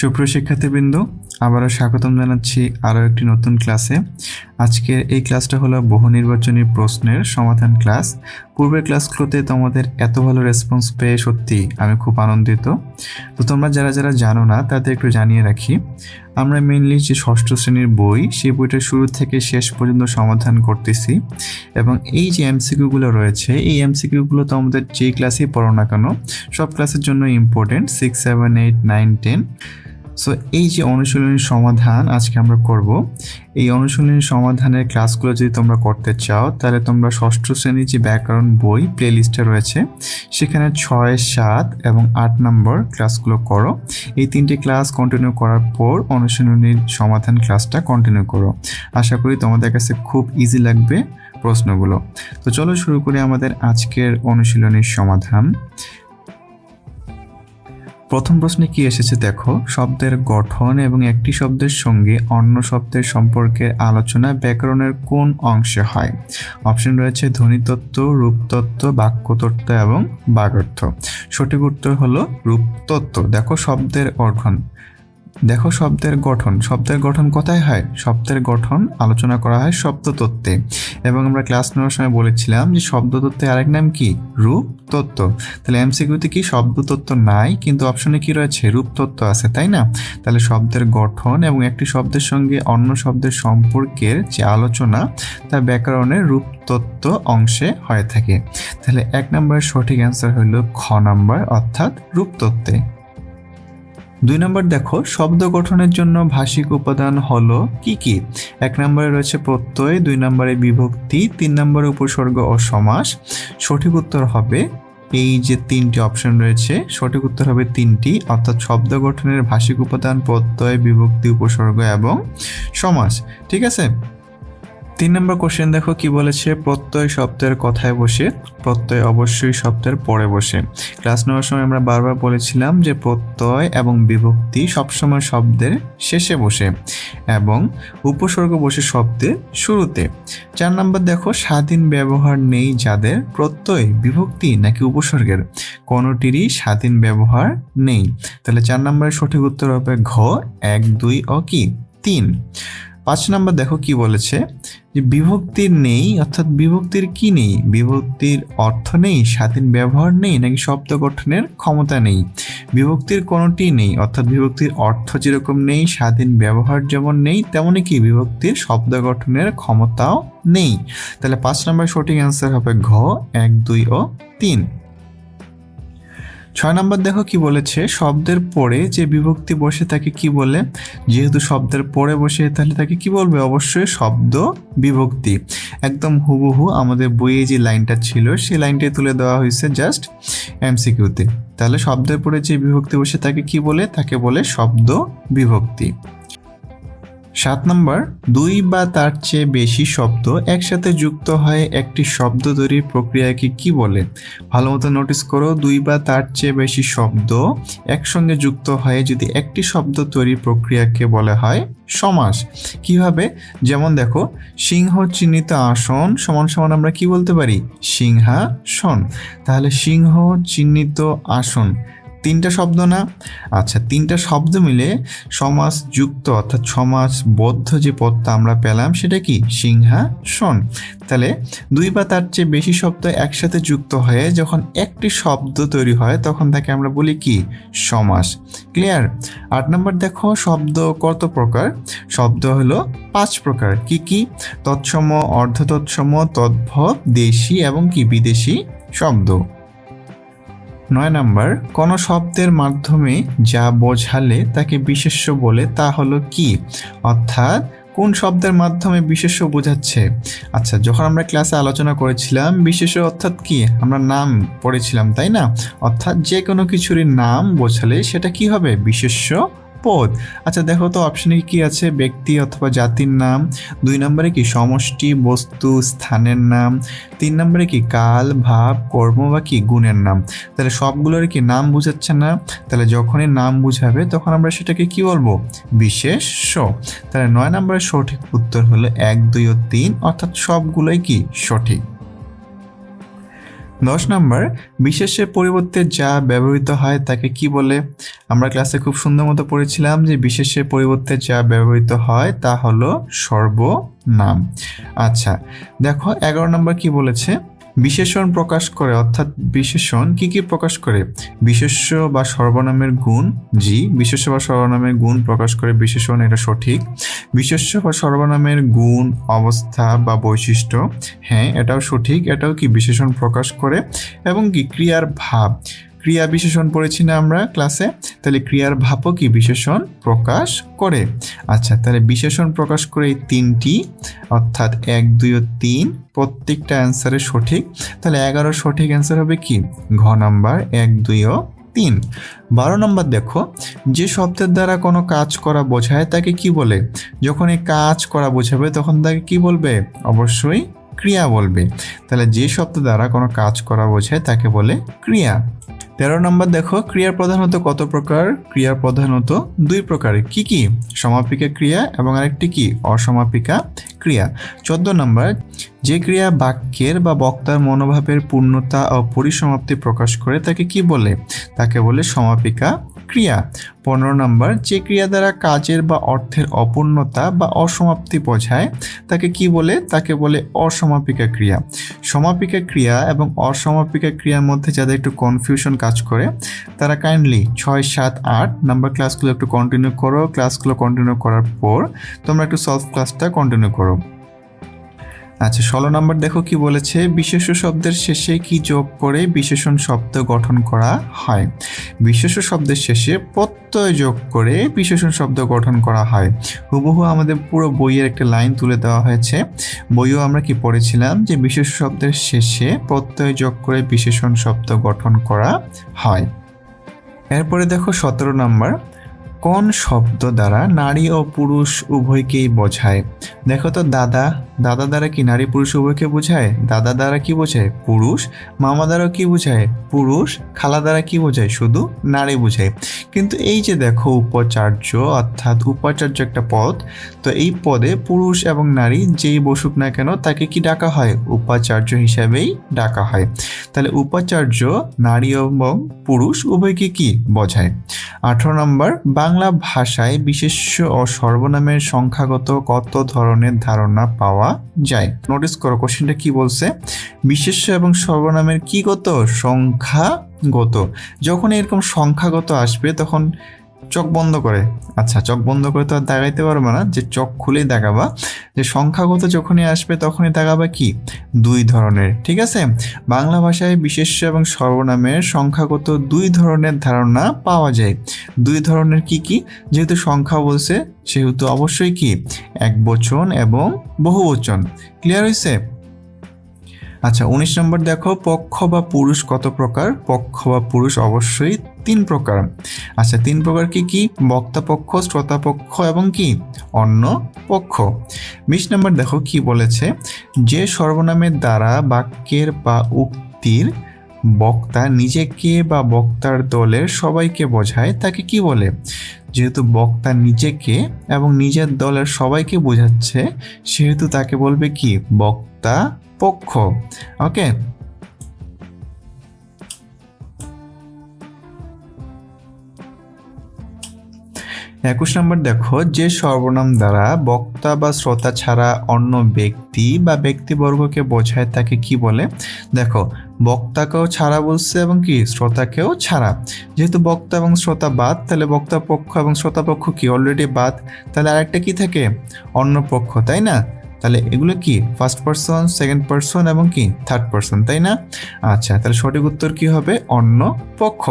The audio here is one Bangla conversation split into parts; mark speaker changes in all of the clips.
Speaker 1: সুপ্রিয় শিক্ষার্থীবৃন্দ, আবারও স্বাগতম জানাচ্ছি আরও একটি নতুন ক্লাসে। আজকের এই ক্লাসটা হলো বহু নির্বাচনী প্রশ্নের সমাধান ক্লাস। পূর্বের ক্লাসগুলোতে তোমাদের এত ভালো রেসপন্স পেয়ে সত্যি আমি খুব আনন্দিত। তো তোমরা যারা যারা জানো না, তাদের একটু জানিয়ে রাখি। আমরা মেনলি যে ষষ্ঠ শ্রেণির বই, সেই বইটা শুরু থেকে শেষ পর্যন্ত সমাধান করতেছি। এবং এই যে এমসিকিউগুলো রয়েছে, এই এমসিকিউগুলো তো আমাদের যে ক্লাসেই পড়ো না কেন, সব ক্লাসের জন্য important six seven eight nine ten so এই যে অনুশীলনী সমাধান আজকে আমরা করব। এই অনুশীলনী সমাধানের ক্লাসগুলো যদি তোমরা করতে চাও, তাহলে তোমরা ষষ্ঠ শ্রেণির যে ব্যাকরণ বই প্লে লিস্টে রয়েছে, সেখানে ছয়, সাত এবং আট নম্বর ক্লাসগুলো করো। এই তিনটি ক্লাস কন্টিনিউ করার পর অনুশীলনীর সমাধান ক্লাসটা কন্টিনিউ করো। আশা করি তোমাদের কাছে খুব ইজি লাগবে প্রশ্নগুলো। তো চলো শুরু করি আমাদের আজকের অনুশীলনীর সমাধান। প্রথম প্রশ্নে কি এসেছে দেখো? শব্দের গঠন এবং একটি শব্দের সঙ্গে অন্য শব্দের সম্পর্কে আলোচনা ব্যাকরণের কোন অংশে হয়? অপশন রয়েছে ধ্বনিতত্ত্ব, রূপতত্ত্ব, বাক্যতত্ত্ব এবং বাগার্থ। সঠিক উত্তর হলো রূপতত্ত্ব। দেখো শব্দের গঠন দেখো শব্দের গঠন। শব্দের গঠন কোথায় হয়? শব্দের গঠন আলোচনা করা হয় শব্দতত্ত্বে। এবং আমরা ক্লাস নেওয়ার সময় বলেছিলাম যে শব্দতত্ত্বে আরেক নাম কি? রূপ তত্ত্ব। তাহলে এমসিকিউতে কি শব্দতত্ত্ব নাই, কিন্তু অপশনে কি রয়েছে? রূপতত্ত্ব আছে, তাই না? তাহলে শব্দের গঠন এবং একটি শব্দের সঙ্গে অন্য শব্দের সম্পর্কের যে আলোচনা, তা ব্যাকরণের রূপতত্ত্ব অংশে হয়ে থাকে। তাহলে এক নম্বরের সঠিক অ্যান্সার হইল খ নম্বর, অর্থাৎ রূপতত্ত্বে দুই নম্বর দেখো, শব্দ গঠনের জন্য ভাষিক উপাদান হলো কি কি? এক নম্বরে রয়েছে প্রত্যয়, দুই নম্বরে বিভক্তি, তিন নম্বরে উপসর্গ ও সমাস সঠিক উত্তর হবে এই যে তিনটি অপশন রয়েছে, সঠিক উত্তর হবে তিনটি, অর্থাৎ শব্দ গঠনের ভাষিক উপাদান, প্রত্যয়, বিভক্তি, উপসর্গ এবং সমাস। ঠিক আছে? তিন নম্বর কোশ্চেন দেখো কি বলেছে, প্রত্যয় শব্দের কথায় বসে, প্রত্যয় অবশ্যই শব্দের পরে বসে। ক্লাস নেওয়ার সময় আমরা বারবার বলেছিলাম যে প্রত্যয় এবং বিভক্তি সবসময় শব্দের শেষে বসে এবং উপসর্গ বসে শব্দের শুরুতে। চার নম্বর দেখো, স্বাধীন ব্যবহার নেই যাদের প্রত্যয়, বিভক্তি নাকি উপসর্গের। কোনোটিরই স্বাধীন ব্যবহার নেই। তাহলে চার নম্বরের সঠিক উত্তর হবে ঘ, এক, দুই, অ, কি? তিন। পাঁচ নম্বর দেখো কি বলেছে যে বিভক্তির নেই, অর্থাৎ বিভক্তির কি নেই? বিভক্তির অর্থ নেই, স্বাধীন ব্যবহার নেই, নাকি শব্দ গঠনের ক্ষমতা নেই? বিভক্তির কোনোটি নেই, অর্থাৎ বিভক্তির অর্থ যেরকম নেই, স্বাধীন ব্যবহার যেমন নেই তেমনই কি বিভক্তির শব্দ গঠনের ক্ষমতাও নেই? তাহলে পাঁচ নম্বর সঠিক অ্যান্সার হবে ঘ, এক, দুই ও তিন। ছয় নম্বর দেখো কি বলেছে? শব্দের পরে যে বিভক্তি বসে তাকে কি বলে? যেহেতু শব্দের পরে বসে তাহলে তাকে কি বলবে? অবশ্যই শব্দ বিভক্তি। একদম হুবহু আমাদের বইয়ে যে লাইনটা ছিল সেই লাইনটাই তুলে দেওয়া হয়েছে জাস্ট এমসিকিউতে তাহলে শব্দের পরে যে বিভক্তি বসে তাকে কি বলে? তাকে বলে শব্দ বিভক্তি। সাত নম্বর, দুই বা তার চেয়ে বেশি শব্দ একসাথে যুক্ত হয়ে একটি শব্দ তৈরির প্রক্রিয়াকে কি বলে? ভালো মতো নোটিস করো, দুই বা তার চেয়ে বেশি শব্দ একসঙ্গে যুক্ত হয়ে যদি একটি শব্দ তৈরির প্রক্রিয়াকে বলা হয় সমাস। কীভাবে? যেমন দেখো, সিংহ চিহ্নিত আসন সমান সমান আমরা কি বলতে পারি? সিংহাসন। তাহলে সিংহ চিহ্নিত আসন তিনটা শব্দ না? আচ্ছা তিনটা শব্দ মিলে সমাস যুক্ত অর্থাৎ সমাসবদ্ধ যে পদটা আমরা পেলাম সেটা কি? সিংহাসন। তাহলে দুই বা তার চেয়ে বেশি শব্দ একসাথে যুক্ত হয়ে যখন একটি শব্দ তৈরি হয়, তখন তাকে আমরা বলি কি? সমাস। ক্লিয়ার? আট নম্বর দেখো, শব্দ কত প্রকার? শব্দ হলো পাঁচ প্রকার। কি কি? তৎসম, অর্ধতৎসম, তদ্ভব, দেশি এবং কি? বিদেশি শব্দ। নয় নাম্বার, কোনো শব্দের মাধ্যমে যা বোঝালে তাকে বিশেষ্য বলে তা হলো কি? অর্থাৎ, কোন শব্দের মাধ্যমে বিশেষ্য বোঝাচ্ছে? আচ্ছা যখন আমরা ক্লাসে আলোচনা করেছিলাম বিশেষ অর্থাৎ কি? আমরা নাম পড়েছিলাম, তাই না? অর্থাৎ যে কোনো কিছুরই নাম বোঝালে সেটা কি হবে? বিশেষ্য পদ আচ্ছা দেখো তো অপশানে কি আছে? ব্যক্তি অথবা জাতির নাম। দুই নম্বরে কি সমষ্টি, বস্তু, স্থানের নাম। তিন নম্বরে কি কাল, ভাব, কর্ম বা কি গুণের নাম। তাহলে সবগুলোর কি নাম বুঝাচ্ছে না? তাহলে যখনই নাম বুঝাবে, তখন আমরা সেটাকে কি বলব? বিশেষ স তাহলে নয় নম্বরের সঠিক উত্তর হলো এক, দুই ও তিন। অর্থাৎ সবগুলোই কি সঠিক? দশ নম্বর, বিশেষের পরিবর্তে যা ব্যবহৃত হয় তাকে কি বলে? আমরা ক্লাসে খুব সুন্দর মতো পড়েছিলাম যে বিশেষের পরিবর্তে যা ব্যবহৃত হয় তা হলো সর্বনাম। আচ্ছা দেখো এগারো নম্বর কি বলেছে? বিশেষণ প্রকাশ করে, অর্থাৎ বিশেষণ কি কি প্রকাশ করে? বিশেষ বা সর্বনামের গুণ, জি বিশেষ বা সর্বনামের গুণ প্রকাশ করে, বিশেষণ এটা সঠিক। বিশেষ বা সর্বনামের গুণ, অবস্থা বা বৈশিষ্ট্য হ্যাঁ এটাও সঠিক। এটাও কি বিশেষণ প্রকাশ করে? এবং কি ক্রিয়ার ভাব ক্রিয়া বিশেষণ পড়েছি না আমরা ক্লাসে তাহলে ক্রিয়ার কি বিশেষণ প্রকাশ করে। আচ্ছা তাহলে বিশেষণ প্রকাশ করে তিনটি, অর্থাৎ এক, দুই ও তিন, প্রত্যেকটা অ্যান্সারে সঠিক। তাহলে এগারো সঠিক অ্যান্সার হবে কি? ঘ নাম্বার, এক, দুই ও তিন। বারো নম্বর দেখো, যে শব্দের দ্বারা কোনো কাজ করা বোঝায় তাকে কি বলে? যখন এই কাজ করা বোঝাবে তখন তাকে কি বলবে? অবশ্যই ক্রিয়া বলবে। তাহলে যে শব্দ দ্বারা কোনো কাজ করা বোঝায় তাকে বলে ক্রিয়া। তেরো নম্বর দেখো, ক্রিয়ার প্রধানত কত প্রকার? ক্রিয়ার প্রধানত দুই প্রকার। কি কি? সমাপিকা ক্রিয়া এবং আরেকটি কি? অসমাপিকা ক্রিয়া। চোদ্দ নম্বর, যে ক্রিয়া বাক্যের বা বক্তার মনোভাবের পূর্ণতা ও পরিসমাপ্তি প্রকাশ করে তাকে কি বলে? তাকে বলে সমাপিকা ক্রিয়া পনেরো নম্বর, যে ক্রিয়া দ্বারা কাজের বা অর্থের অপূর্ণতা বা অসমাপ্তি বোঝায়, তাকে কি বলে? তাকে বলে অসমাপিকা ক্রিয়া। সমাপিকা ক্রিয়া এবং অসমাপিকা ক্রিয়ার মধ্যে যাদের একটু কনফিউশন কাজ করে, তারা কাইন্ডলি ছয়, সাত, আট নাম্বার ক্লাসগুলো একটু কন্টিনিউ করো। ক্লাসগুলো কন্টিনিউ করার পর তোমরা একটু সলভ ক্লাসটা কন্টিনিউ করো। আচ্ছা ষোলো নম্বর দেখো কি বলেছে? বিশেষ শব্দের শেষে কি যোগ করে বিশেষণ শব্দ গঠন করা হয়? বিশেষ শব্দের শেষে প্রত্যয় যোগ করে বিশেষণ শব্দ গঠন করা হয়। হুবহু আমাদের পুরো বইয়ের একটা লাইন তুলে দেওয়া হয়েছে। বইও আমরা কি পড়েছিলাম? যে বিশেষ শব্দের শেষে প্রত্যয় যোগ করে বিশেষণ শব্দ গঠন করা হয়। এরপরে দেখো সতেরো নম্বর। কোন শব্দ দ্বারা নারী ও পুরুষ উভয়কেই বোঝায়? দেখো তো, দাদা দাদা দ্বারা কি নারী, পুরুষ উভয়কে বোঝায়? দাদা দ্বারা কি বোঝায়? পুরুষ। মামা দ্বারা কি বোঝায়? পুরুষ। খালা দ্বারা কি বোঝায়? শুধু নারী বোঝায়। কিন্তু এই যে দেখো, উপাচার্য, অর্থাৎ উপাচার্য একটা পদ, তো এই পদে পুরুষ এবং নারী যেই বসুক না কেন, তাকে কি ডাকা হয়? উপাচার্য হিসাবেই ডাকা হয়। তাহলে উপাচার্য, নারী এবং পুরুষ উভয়কে কি বোঝায়? আঠারো নম্বর বাংলা ভাষায় বিশেষ্য ও সর্বনামের সংখ্যাগত কত ধরনের ধারণা পাওয়া যায়? নোটিস করো কোশ্চেনটা কি বলছে? বিশেষ্য এবং সর্বনামের কি গত? সংখ্যাগত। যখন এরকম সংখ্যাগত আসবে, তখন চোখ বন্ধ করে। আচ্ছা চোখ বন্ধ করে তো আর দাগাইতে পারবে না। যে চোখ খুলেই দাগাবা যে সংখ্যাগত যখনই আসবে, তখনই দাগাবা কি? দুই ধরনের, ঠিক আছে? বাংলা ভাষায় বিশেষ্য এবং সর্বনামের সংখ্যাগত দুই ধরনের ধারণা পাওয়া যায়। দুই ধরনের কি কি? যেহেতু সংখ্যা বলছে, সেহেতু অবশ্যই কি? এক বচন এবং বহু বচন। ক্লিয়ার হয়েছে আচ্ছা উনিশ নম্বর দেখো, পক্ষ বা পুরুষ কত প্রকার? পক্ষ বা পুরুষ অবশ্যই তিন প্রকার। আচ্ছা তিন প্রকার কি কি? বক্তা পক্ষ, শ্রোতা পক্ষ এবং কি? অন্য পক্ষ। বিশ নম্বর দেখো কি বলেছে? যে সর্বনামের দ্বারা বাক্যের বা উক্তির বক্তা নিজেকে বা বক্তার দলের সবাইকে বোঝায়, তাকে কি বলে? যেহেতু বক্তা নিজেকে এবং নিজের দলের সবাইকে বোঝাচ্ছে, সেহেতু তাকে বলবে কি? বক্তা পক্ষ। ওকে? একুশ নম্বর দেখো, যে সর্বনাম দ্বারা বক্তা বা শ্রোতা ছাড়া অন্য ব্যক্তি বা ব্যক্তিবর্গকে বোঝায় তাকে কি বলে? দেখো, বক্তাকেও ছাড়া বলছে এবং কি? শ্রোতাকেও ছাড়া। যেহেতু বক্তা এবং শ্রোতা বাদ, তাহলে বক্তা পক্ষ এবং শ্রোতা পক্ষ কি? অলরেডি বাদ। তাহলে আরেকটা কি থাকে? অন্য পক্ষ, তাই না? তাহলে এগুলো কি? ফার্স্ট পার্সন সেকেন্ড পার্সন এবং কি? থার্ড পার্সন তাই না? আচ্ছা তাহলে সঠিক উত্তর কি হবে? অন্য পক্ষ।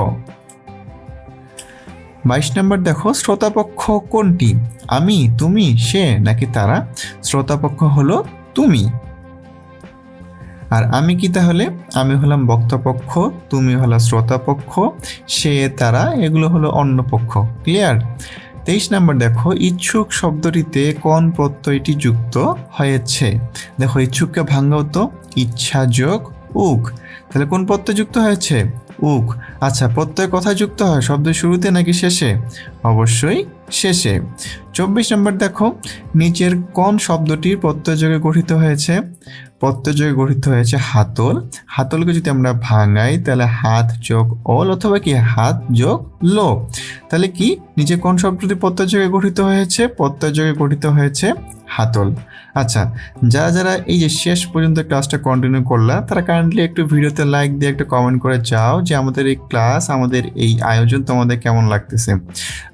Speaker 1: বাইশ নম্বর দেখো, শ্রোতাপক্ষ কোনটি? আমি, তুমি, সে, নাকি তারা? শ্রোতাপক্ষ হলো তুমি। আর আমি কি তাহলে? আমি হলাম বক্তাপক্ষ, তুমি হলো শ্রোতাপক্ষ, সে, তারা, এগুলো হলো অন্য পক্ষ ক্লিয়ার তেইশ নম্বর দেখো, ইচ্ছুক শব্দটিতে কোন প্রত্যয়টি যুক্ত হয়েছে? দেখো, ইচ্ছুককে ভাঙ্গাও তো ইচ্ছা যোগ উক তাহলে কোন প্রত্যয় যুক্ত হয়েছে? উক আচ্ছা প্রত্যয় কথায় যুক্ত হয় শব্দের শুরুতে নাকি শেষে? অবশ্যই শেষে। চব্বিশ নম্বর দেখো, নিচের কোন শব্দটি প্রত্যয়যোগে গঠিত হয়েছে? প্রত্যয়যোগে গঠিত হয়েছে হাতল। হাতলকে যদি আমরা ভাঙাই, তাহলে হাত যোগ অল অথবা কি? হাত যোগ লো। তাহলে কি? নিচে কোন শব্দটি প্রত্যয়যোগে গঠিত হয়েছে? প্রত্যয়যোগে গঠিত হয়েছে হাতল। আচ্ছা যারা যারা এই যে শেষ পর্যন্ত ক্লাসটা কন্টিনিউ করলা, তারা কারেন্টলি একটু ভিডিওতে লাইক দিয়ে একটু কমেন্ট করে যাও যে আমাদের এই ক্লাস আমাদের এই আয়োজন তোমাদের কেমন লাগতেছে।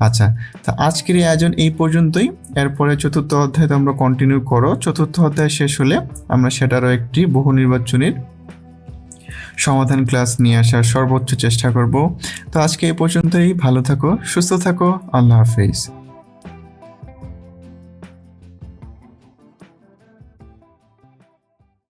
Speaker 1: আচ্ছা তা আজকের এই আয়োজন এই পর্যন্তই। এরপরে চতুর্থ অধ্যায় তোমরা কন্টিনিউ করো। চতুর্থ অধ্যায় শেষ হলে আমরা সেটারও একটি বহু নির্বাচনের সমাধান ক্লাস নিয়ে আসার সর্বোচ্চ চেষ্টা করব। তো আজকে এই পর্যন্তই। ভালো থাকো, সুস্থ থাকো। আল্লাহ হাফিজ।